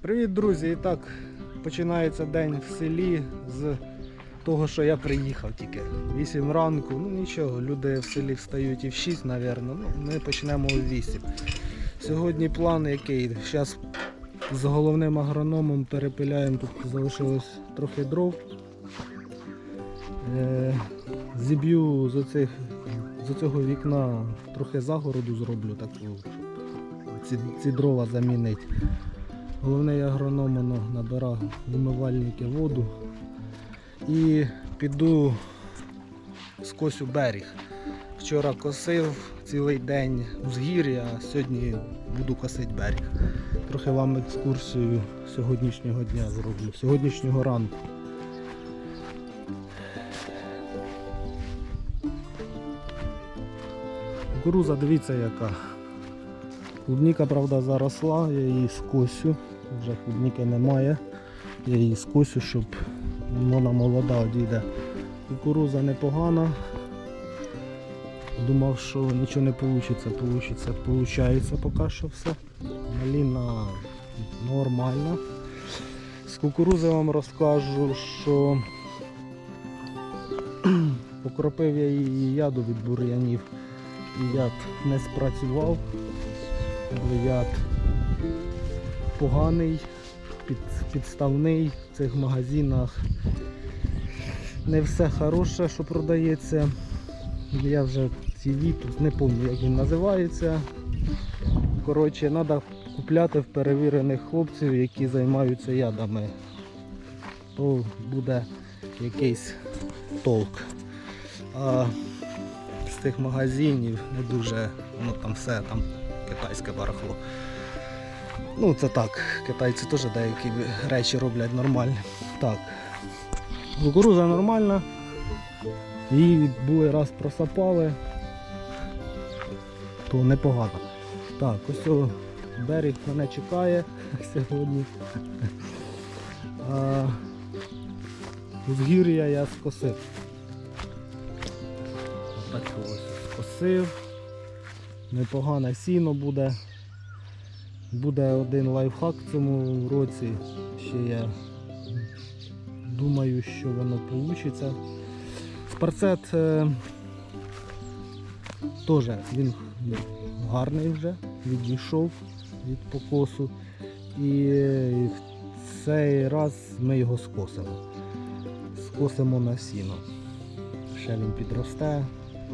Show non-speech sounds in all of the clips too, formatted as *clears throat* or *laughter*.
Привіт, друзі! І так починається день в селі з того, що я приїхав тільки. 8 ранку, ну нічого, люди в селі встають і в 6, мабуть. Ну, ми почнемо о 8. Сьогодні план який? Зараз з головним агрономом перепиляємо, тут залишилось трохи дров. Е, зіб'ю з, оцих, з оцього вікна трохи загороду зроблю таку, щоб ці, ці дрова замінити. Головний агроном воно набирав в умивальники воду. І піду скосю берег. Вчора косив цілий день узгір'я, а сьогодні буду косити берег. Трохи вам екскурсію сьогоднішнього дня зроблю, сьогоднішнього ранку. Кукуруза, дивіться яка. Клубніка, правда, заросла, я її скосю. Вже клубніки немає. Я її скосю, щоб вона молода одійде. Кукуруза непогана. Думав, що нічого не вийде, Получиться, Получається поки що все. Маліна нормальна. З кукурузи вам розкажу, що *clears throat* покропив я її яду від бур'янів. Яд не спрацював бо поганий, під, підставний в цих магазинах. Не все хороше, що продається. Я вже ці тут не пам'ятаю, як він називається. Коротше, треба купляти в перевірених хлопців, які займаються ядами. То буде якийсь толк. А з тих магазинів не дуже, ну там все там китайське барахло. Ну це так, китайці теж деякі речі роблять нормальні. Так. Кукуруза нормальна. Її були раз просапали, то непогано. Так, ось о, берег мене чекає *laughs* сьогодні. А, Узгір'я я скосив. Так ось скосив непогане сіно буде. Буде один лайфхак в цьому році. Ще я думаю, що воно вийде. Спарцет е, теж він гарний вже, відійшов від покосу. І в цей раз ми його скосимо. Скосимо на сіно. Ще він підросте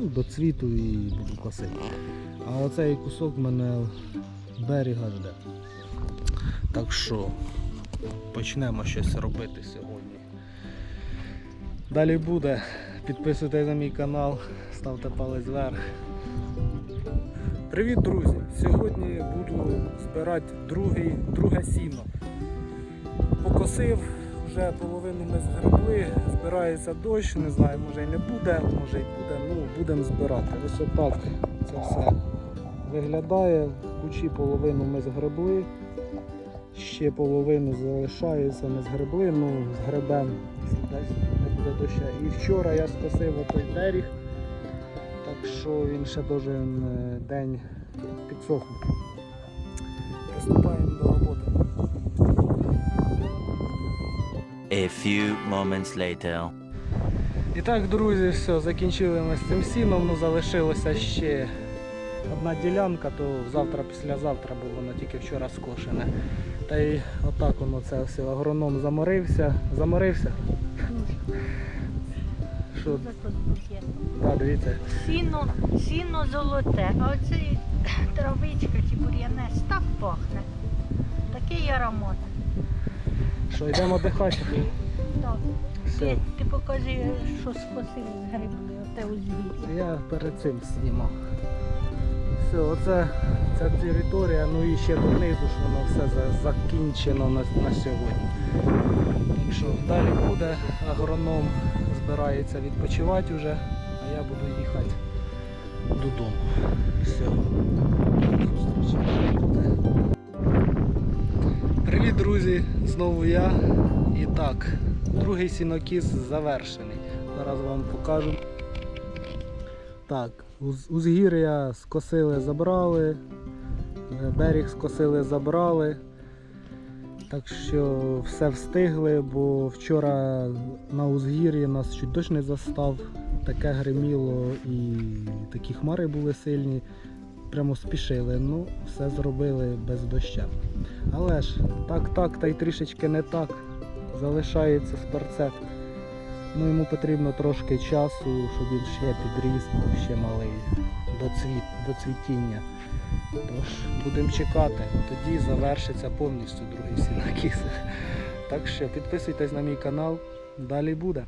ну, до цвіту і буду косити. А оцей кусок мене берега жде. Так що почнемо щось робити сьогодні. Далі буде. Підписуйтесь на мій канал, ставте палець вверх. Привіт, друзі! Сьогодні буду збирати другий, друге сіно. Покосив, вже половину ми згребли, збирається дощ, не знаю, може і не буде, може і буде, ну будемо збирати. Ось отак це все виглядає. Кучі половину ми згребли, ще половину залишається, не згребли, ну згребемо десь не буде доща. І вчора я скосив отой берег, так що він ще должен е, день підсохнути. Приступаємо до роботи. A few moments later. І так, друзі, все, закінчили ми з цим сіном, ну залишилося ще одна ділянка, то завтра, післязавтра, бо воно тільки вчора скошене. Та й отак воно це все, агроном заморився. Заморився? Що, да, дивіться. Сіно, сіно золоте, а оце травичка чи бур'янець так пахне. Такий аромат. Що, йдемо дихати? Так. Все. Ти, ти покажи, що скосив з грибли, оте узвілля. Я перед цим знімав. Все, оце ця територія, ну і ще донизу ж воно все закінчено на, на сьогодні. Так що далі буде, агроном збирається відпочивати вже, а я буду їхати додому. Все. Привіт, друзі! Знову я. І так, другий сінокіс завершений. Зараз вам покажу. Так, узгір'я скосили, забрали, е, берег скосили, забрали. Так що все встигли, бо вчора на узгір'ї нас чуть дощ не застав. Таке гриміло і такі хмари були сильні. Прямо спішили. Ну, все зробили без доща. Але ж так, так, та й трішечки не так. Залишається спарцет. Ну, йому потрібно трошки часу, щоб він ще підріс, ще малий до, цвіт, до цвітіння. Тож будемо чекати, тоді завершиться повністю другий сінокіс. Так що підписуйтесь на мій канал, далі буде.